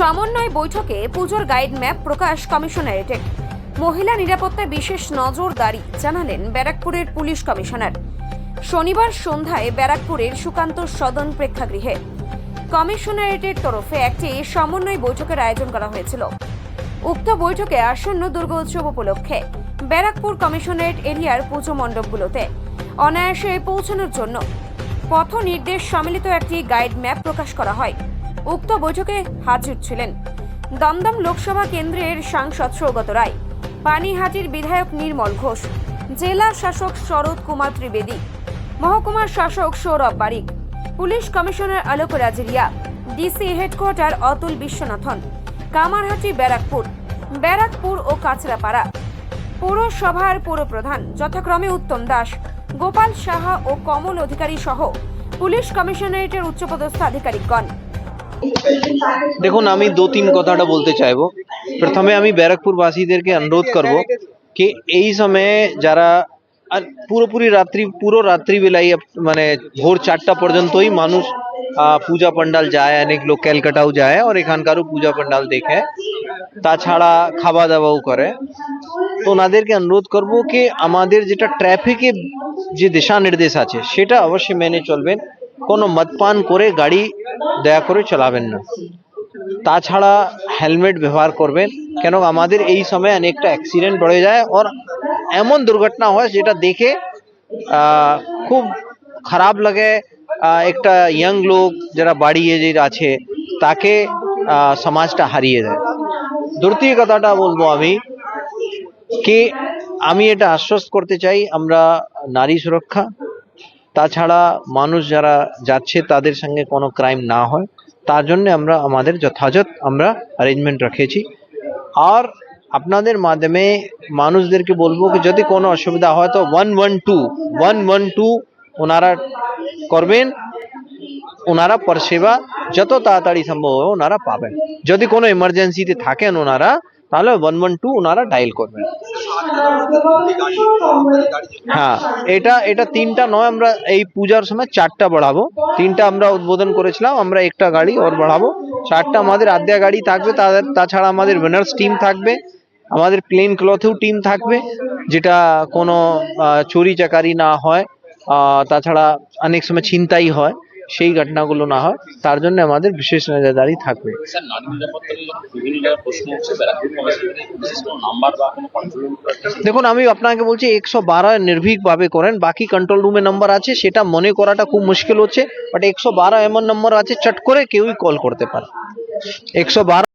সমন্বয় বৈঠকে পুজোর গাইড ম্যাপ প্রকাশ কমিশনারেটে মহিলা নিরাপত্তায় বিশেষ নজরদারি জানালেন ব্যারাকপুরের পুলিশ কমিশনার। শনিবার সন্ধ্যায় ব্যারাকপুরের সুকান্ত সদন প্রেক্ষাগৃহে। কমিশনারেটের তরফে একটি সমন্বয় বৈঠকের আয়োজন করা হয়েছিল। উক্ত বৈঠকে আসন্ন দুর্গোৎসব উপলক্ষে ব্যারাকপুর কমিশনারেট এরিয়ার পুজো মণ্ডপগুলোতে অনায়াসে পৌঁছানোর জন্য পথ নির্দেশ সম্মিলিত একটি গাইড ম্যাপ প্রকাশ করা হয়। উক্ত বৈঠকে হাজির ছিলেন দমদম লোকসভা কেন্দ্রের সাংসদ সৌগত রায়, পানিহাটির বিধায়ক নির্মল ঘোষ, জেলা শাসক শরৎ কুমার ত্রিবেদী, মহকুমার শাসক Saurav Barik, police commissioner Alok Rajoria DC headquarter Atul Viswanathan, Kamarhati Barrackpore Barrackpore ও কাছড়াপাড়া পৌরসভার পৌরপ্রধান যথাক্রমে উত্তম দাস, গোপাল সাহা ও কমল অধিকারী সহ পুলিশ কমিশনারেটের উচ্চপদস্থ আধিকারিকগণ। দেখুন আমি দু তিন কথাটা বলতে চাইব প্রথমে আমি ব্যারাকপুর বাসীদেরকে অনুরোধ করব কি এই সময়ে যারা আর পুরোপুরি রাত্রি পুরো রাত্রিবেলাই আপ- মানে ভোর চারটা পর্যন্তই মানুষ আহ, পূজা পান্ডাল যায় অনেক লোক ক্যালকাটাও যায় আর এখানকারও পূজা পান্ডাল দেখে তাছাড়া খাওয়া দাওয়াও করে তো ওনাদেরকে অনুরোধ করব কি আমাদের যেটা ট্রাফিকের যে দিশা নির্দেশ আছে সেটা অবশ্যই মেনে চলবেন কোনো মদপান করে গাড়ি দয়া করে চালাবেন না। তাছাড়া হেলমেট ব্যবহার করবেন, কেন আমাদের এই সময় অনেকটা অ্যাক্সিডেন্ট বেড়ে যায় ওর এমন দুর্ঘটনা হয় যেটা দেখে খুব খারাপ লাগে। একটা ইয়াং লোক যারা বাড়ি এজের আছে, তাকে সমাজটা হারিয়ে দেয় দ্বিতীয় কথাটা বলব আমি, কি আমি এটা আশ্বস্ত করতে চাই, আমরা নারী সুরক্ষা তাছাড়া মানুষ যারা যাচ্ছে তাদের সঙ্গে কোনো ক্রাইম না হয়। তার জন্য আমরা আমাদের যথাযথ আমরা অ্যারেঞ্জমেন্ট রেখেছি আর আপনাদের মাধ্যমে মানুষদেরকে বলব কি, যদি কোনো অসুবিধা হয় তো one one two one one two ওনারা করবেন। ওনারা পরিষেবা যত তাড়াতাড়ি সম্ভব হবে ওনারা পাবেন। যদি কোনো এমার্জেন্সিতে থাকেন ওনারা, তাহলে ওয়ান ওয়ান টু ওনারা ডায়াল করবেন। হ্যাঁ এটা এটা তিনটা নয়, আমরা এই পূজার সময় চারটা বাড়াবো। তিনটা আমরা উদ্বোধন করেছিলাম, আমরা একটা গাড়ি ওর বাড়াবো। চারটা আমাদের আদ্যা গাড়ি থাকবে তাদের তাছাড়া আমাদের উইনার্স টিম থাকবে, আমাদের প্লেন ক্লথেও টিম থাকবে, যেটা কোনো চুরি চাকারি না হয় তাছাড়া অনেক সময় ছিনতাই হয়। সেই ঘটনাগুলো না হয় তার জন্য আমাদের বিশেষ নজরদারি থাকবে। দেখুন আমি আপনাকে বলছি একশো বারো নির্ভীকভাবে করেন বাকি কন্ট্রোল রুমে নাম্বার আছে সেটা মনে করাটা খুব মুশকিল হচ্ছে বাট একশো বারো এমন নম্বর আছে চট করে কেউই কল করতে পারে। একশো বারো